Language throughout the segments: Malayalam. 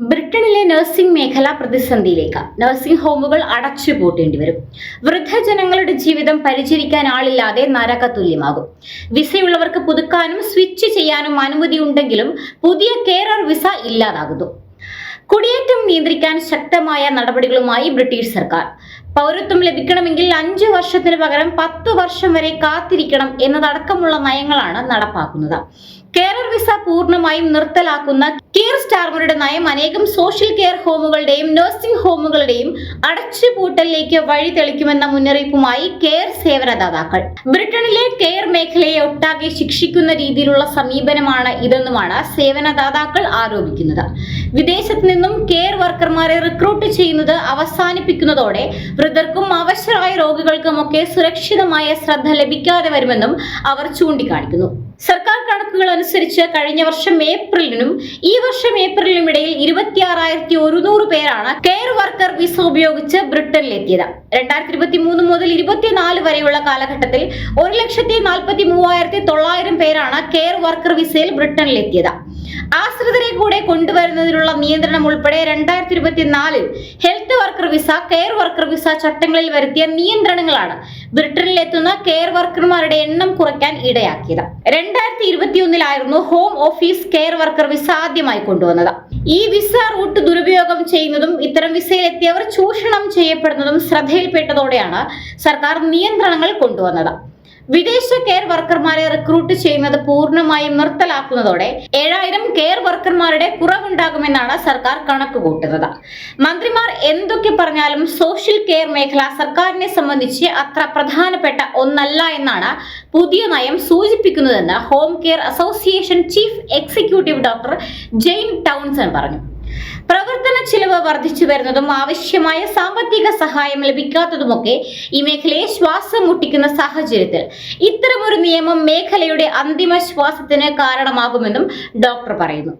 ബ്രിട്ടനിലെ നഴ്സിംഗ് മേഖല പ്രതിസന്ധിയിലേക്ക് നഴ്സിംഗ് ഹോമുകൾ അടച്ചു പൂട്ടേണ്ടി വരും. വൃദ്ധജനങ്ങളുടെ ജീവിതം പരിചരിക്കാൻ ആളില്ലാതെ നരക തുല്യമാകും. വിസയുള്ളവർക്ക് പുതുക്കാനും സ്വിച്ച് ചെയ്യാനും അനുമതി ഉണ്ടെങ്കിലും പുതിയ കെയറർ വിസ ഇല്ലാതാകുന്നു. കുടിയേറ്റം നിയന്ത്രിക്കാൻ ശക്തമായ നടപടികളുമായി ബ്രിട്ടീഷ് സർക്കാർ. പൗരത്വം ലഭിക്കണമെങ്കിൽ അഞ്ചു വർഷത്തിന് പകരം പത്ത് വർഷം വരെ കാത്തിരിക്കണം എന്നതടക്കമുള്ള നയങ്ങളാണ് നടപ്പാക്കുന്നത്. കെയറർ വിസ പൂർണമായും നിർത്തലാക്കുന്ന കെയർ സ്റ്റാർമറുടെ നയം അനേകം സോഷ്യൽ കെയർ ഹോമുകളുടെയും നഴ്സിംഗ് ഹോമുകളുടെയും അടച്ചുപൂട്ടലിലേക്ക് വഴി തെളിക്കുമെന്ന മുന്നറിയിപ്പുമായി കെയർ സേവനദാതാക്കൾ. ബ്രിട്ടനിലെ കെയർ മേഖലയെ ഒട്ടാകെ ശിക്ഷിക്കുന്ന രീതിയിലുള്ള സമീപനമാണ് ഇതെന്നുമാണ് സേവനദാതാക്കൾ ആരോപിക്കുന്നത്. വിദേശത്ത് നിന്നും കെയർ വർക്കർമാരെ റിക്രൂട്ട് ചെയ്യുന്നത് അവസാനിപ്പിക്കുന്നതോടെ വൃദ്ധർക്കും അവശരായ രോഗികൾക്കുമൊക്കെ സുരക്ഷിതമായ ശ്രദ്ധ ലഭിക്കാതെ വരുമെന്നും അവർ ചൂണ്ടിക്കാണിക്കുന്നു. സർക്കാർ കണക്കുകൾ അനുസരിച്ച് കഴിഞ്ഞ വർഷം ഏപ്രിലിനും ഈ വർഷം ഏപ്രിലിനും ഇടയിൽ ഇരുപത്തിയാറായിരത്തി ഒരുന്നൂറ് പേരാണ് കെയർ വർക്കർ വിസ ഉപയോഗിച്ച് ബ്രിട്ടനിലെത്തിയത്. രണ്ടായിരത്തി ഇരുപത്തി മൂന്ന് മുതൽ ഇരുപത്തിനാല് വരെയുള്ള കാലഘട്ടത്തിൽ ഒരു ലക്ഷത്തി നാൽപ്പത്തി മൂവായിരത്തി തൊള്ളായിരം പേരാണ് കെയർ വർക്കർ വിസയിൽ ബ്രിട്ടനിലെത്തിയത്. ആശ്രിതരെ കൂടെ കൊണ്ടുവരുന്നതിനുള്ള നിയന്ത്രണം ഉൾപ്പെടെ രണ്ടായിരത്തി ഇരുപത്തിനാലിൽ health worker visa care worker visa ചട്ടങ്ങളിൽ വരുത്തിയ നിയന്ത്രണങ്ങളാണ് ബ്രിട്ടനിൽ എത്തുന്ന കെയർ വർക്കർമാരുടെ എണ്ണം കുറയ്ക്കാൻ ഇടയാക്കിയത്. രണ്ടായിരത്തി ഇരുപത്തിയൊന്നിലായിരുന്നു home office care worker visa ആദ്യമായി കൊണ്ടുവന്നത്. ഈ വിസ റൂട്ട് ദുരുപയോഗം ചെയ്യുന്നതും ഇത്തരം വിസയിലെത്തിയവർ ചൂഷണം ചെയ്യപ്പെടുന്നതും ശ്രദ്ധയിൽപ്പെട്ടതോടെയാണ് സർക്കാർ നിയന്ത്രണങ്ങൾ കൊണ്ടുവന്നത്. വിദേശ കെയർ വർക്കർമാരെ റിക്രൂട്ട് ചെയ്യുന്നത് പൂർണമായും നിർത്തലാക്കുന്നതോടെ ഏഴായിരം കെയർ വർക്കർമാരുടെ കുറവുണ്ടാകുമെന്നാണ് സർക്കാർ കണക്ക് കൂട്ടുന്നത് മന്ത്രിമാർ എന്തൊക്കെ പറഞ്ഞാലും സോഷ്യൽ കെയർ മേഖല സർക്കാരിനെ സംബന്ധിച്ച് അത്ര പ്രധാനപ്പെട്ട ഒന്നല്ല എന്നാണ് പുതിയ നയം സൂചിപ്പിക്കുന്നതെന്ന് home care association chief executive doctor Jane Townson പറഞ്ഞു. പ്രവർത്തന ചിലവ് വർദ്ധിച്ചു വരുന്നതും ആവശ്യമായ സാമ്പത്തിക സഹായം ലഭിക്കാത്തതുമൊക്കെ ഈ മേഖലയെ ശ്വാസം മുട്ടിക്കുന്ന സാഹചര്യത്തിൽ ഇത്തരമൊരു നിയമം മേഖലയുടെ അന്തിമ ശ്വാസത്തിന് കാരണമാകുമെന്നും ഡോക്ടർ പറയുന്നു.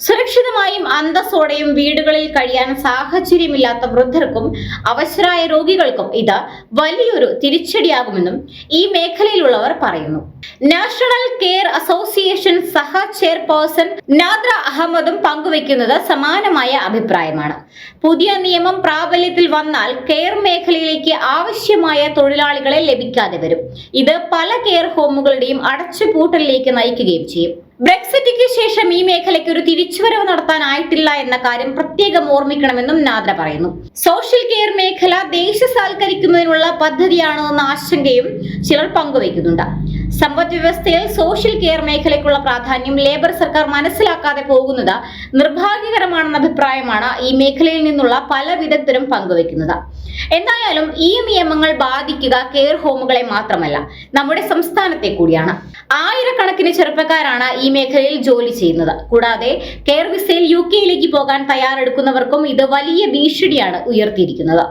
സുരക്ഷിതമായും അന്തസ്സോടെയും വീടുകളിൽ കഴിയാൻ സാഹചര്യമില്ലാത്ത വൃദ്ധർക്കും അവശരായ രോഗികൾക്കും ഇത് വലിയൊരു തിരിച്ചടിയാകുമെന്നും ഈ മേഖലയിലുള്ളവർ പറയുന്നു. നാഷണൽ കെയർ അസോസിയേഷൻ സഹ ചെയർപേഴ്സൺ നാദ്ര അഹമ്മദും പങ്കുവെക്കുന്നത് സമാനമായ അഭിപ്രായമാണ്. പുതിയ നിയമം പ്രാബല്യത്തിൽ വന്നാൽ കെയർ മേഖലയിലേക്ക് ആവശ്യമായ തൊഴിലാളികളെ ലഭിക്കാതെ വരും. ഇത് പല കെയർ ഹോമുകളുടെയും അടച്ചുപൂട്ടലിലേക്ക് നയിക്കുകയും ചെയ്യും. ബ്രെക്സിറ്റിക്ക് ശേഷം ഈ മേഖലയ്ക്ക് ഒരു തിരിച്ചുവരവ് നടത്താനായിട്ടില്ല എന്ന കാര്യം പ്രത്യേകം ഓർമ്മിക്കണമെന്നും നാദ്ര പറയുന്നു. സോഷ്യൽ കെയർ മേഖല ദേശസാൽക്കരിക്കുന്നതിനുള്ള പദ്ധതിയാണോ എന്ന ആശങ്കയും ചിലർ പങ്കുവയ്ക്കുന്നുണ്ട്. സമ്പദ് വ്യവസ്ഥയിൽ സോഷ്യൽ കെയർ മേഖലയ്ക്കുള്ള പ്രാധാന്യം ലേബർ സർക്കാർ മനസ്സിലാക്കാതെ പോകുന്നത് നിർഭാഗ്യകരമാണെന്ന അഭിപ്രായമാണ് ഈ മേഖലയിൽ നിന്നുള്ള പല വിദഗ്ധരും പങ്കുവെക്കുന്നത് എന്തായാലും ഈ നിയമങ്ങൾ ബാധിക്കുക കെയർ ഹോമുകളെ മാത്രമല്ല നമ്മുടെ സംസ്ഥാനത്തെ കൂടിയാണ്. ആയിരക്കണക്കിന് ചെറുപ്പക്കാരാണ് ഈ മേഖലയിൽ ജോലി ചെയ്യുന്നത്. കൂടാതെ കെയർ വിസയിൽ യു കെയിലേക്ക് പോകാൻ തയ്യാറെടുക്കുന്നവർക്കും ഇത് വലിയ ഭീഷണിയാണ് ഉയർത്തിയിരിക്കുന്നത്.